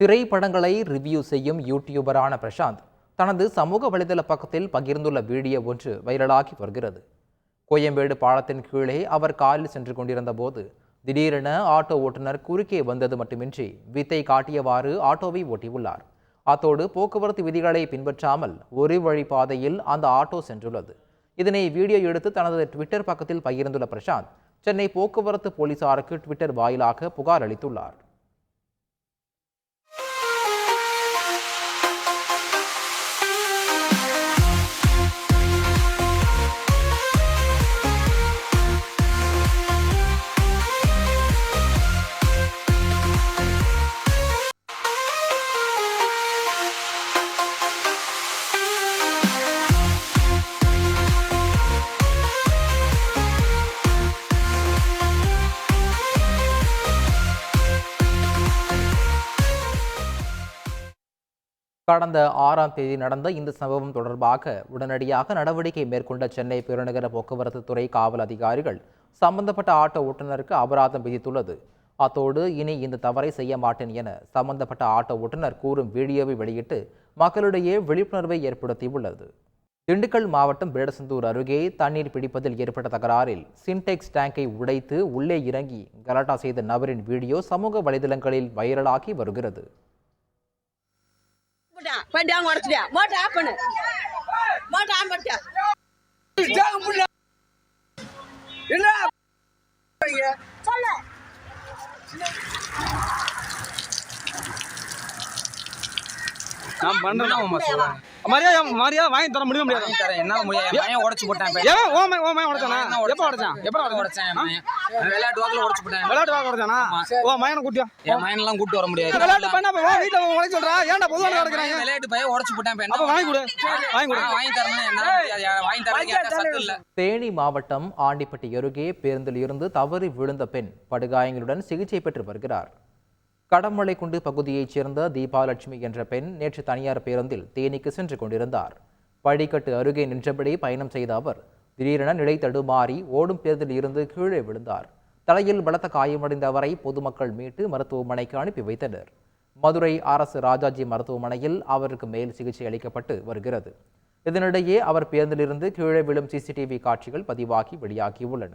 திரைப்படங்களை ரிவ்யூ செய்யும் யூடியூபரான பிரசாந்த் தனது சமூக வலைதள பக்கத்தில் பகிர்ந்துள்ள வீடியோ ஒன்று வைரலாகி வருகிறது. கோயம்பேடு பாலத்தின் கீழே அவர் காரில் சென்று கொண்டிருந்த போது திடீரென ஆட்டோ ஓட்டுநர் குறுக்கே வந்தது மட்டுமின்றி வித்தை காட்டியவாறு ஆட்டோவை ஓட்டியுள்ளார். அத்தோடு போக்குவரத்து விதிகளை பின்பற்றாமல் ஒரு வழி பாதையில் அந்த ஆட்டோ சென்றுள்ளது. இதனை வீடியோ எடுத்து தனது ட்விட்டர் பக்கத்தில் பகிர்ந்துள்ள பிரசாந்த் சென்னை போக்குவரத்து போலீசாருக்கு ட்விட்டர் வாயிலாக புகார் அளித்துள்ளார். கடந்த ஆறாம் தேதி நடந்த இந்த சம்பவம் தொடர்பாக உடனடியாக நடவடிக்கை மேற்கொண்ட சென்னை பெருநகர போக்குவரத்து துறை காவல் அதிகாரிகள் சம்பந்தப்பட்ட ஆட்டோ ஓட்டுநருக்கு அபராதம் விதித்துள்ளது. அத்தோடு இனி இந்த தவறை செய்ய மாட்டேன் என சம்பந்தப்பட்ட ஆட்டோ ஓட்டுநர் கூறும் வீடியோவை வெளியிட்டு மக்களிடையே விழிப்புணர்வை ஏற்படுத்தியுள்ளது. திண்டுக்கல் மாவட்டம் வேடசந்தூர் அருகே தண்ணீர் பிடிப்பதில் ஏற்பட்ட தகராறில் சின்டெக்ஸ் டேங்கை உடைத்து உள்ளே இறங்கி கலாட்டா செய்த நபரின் வீடியோ சமூக வலைதளங்களில் வைரலாகி வருகிறது. போட்டான் வண்டி அவங்க உடச்சிட்டியா? மோட்டர் ஆஃப் பண்ணு. மோட்டர் ஆன் பண்ணிட்டியா? சொல்லு. நான் பண்றேன் மரியா மரியா வாங்கி தர முடியும் முடியாது தரேன். என்ன முடியாது என் பையன் உடைச்சு போட்டான். ஏன் ஓ மை ஓ மை உடைச்சானா? நான் எப்போ உடைச்சான்? எப்போ எப்ப உடைச்சேன்? என் பையன்? நான் விளையாட்டு வாக்குல உடைச்சு போட்டேன். விளையாட்டு வாங்க உடைச்சானா? ஓ மையனை கூட்டியா? என் மயன் எல்லாம் கூட்டு வர முடியாது. விளையாட்டு பண்ண போய் வீட்டுல உடைச்சு சொல்றா? ஏன்டா கிடக்குறாங்க பையன் விளையாட்டு பையன் உடைச்சு போட்டான் இப்ப என்ன அப்ப வாங்கி கொடு. வாங்கி கொடு. வாங்கி தரணும் என்னால முடியாது. வாங்கி இல்ல. தேனி மாவட்டம் ஆண்டிப்பட்டி அருகே பேருந்தில் இருந்து தவறி விழுந்த பெண் படுகாயங்களுடன் சிகிச்சை பெற்று வருகிறார். கடமலைக்குண்டு பகுதியைச் சேர்ந்த தீபாலட்சுமி என்ற பெண் நேற்று தனியார் பேருந்தில் தேனிக்கு சென்று கொண்டிருந்தார். படிக்கட்டு அருகே நின்றபடி பயணம் செய்த அவர் திடீரென நிலை தடுமாறி ஓடும் பேருந்தில் இருந்து கீழே விழுந்தார். தலையில் பலத்த காயமடைந்த அவரை பொதுமக்கள் மீட்டு மருத்துவமனைக்கு அனுப்பி வைத்தனர். மதுரை அரசு ராஜாஜி மருத்துவமனையில் அவருக்கு மேல் சிகிச்சை அளிக்கப்பட்டு வருகிறது. இதனிடையே அவர் பேருந்திலிருந்து கீழே விழும் சிசிடிவி காட்சிகள் பதிவாகி வெளியாகியுள்ளன.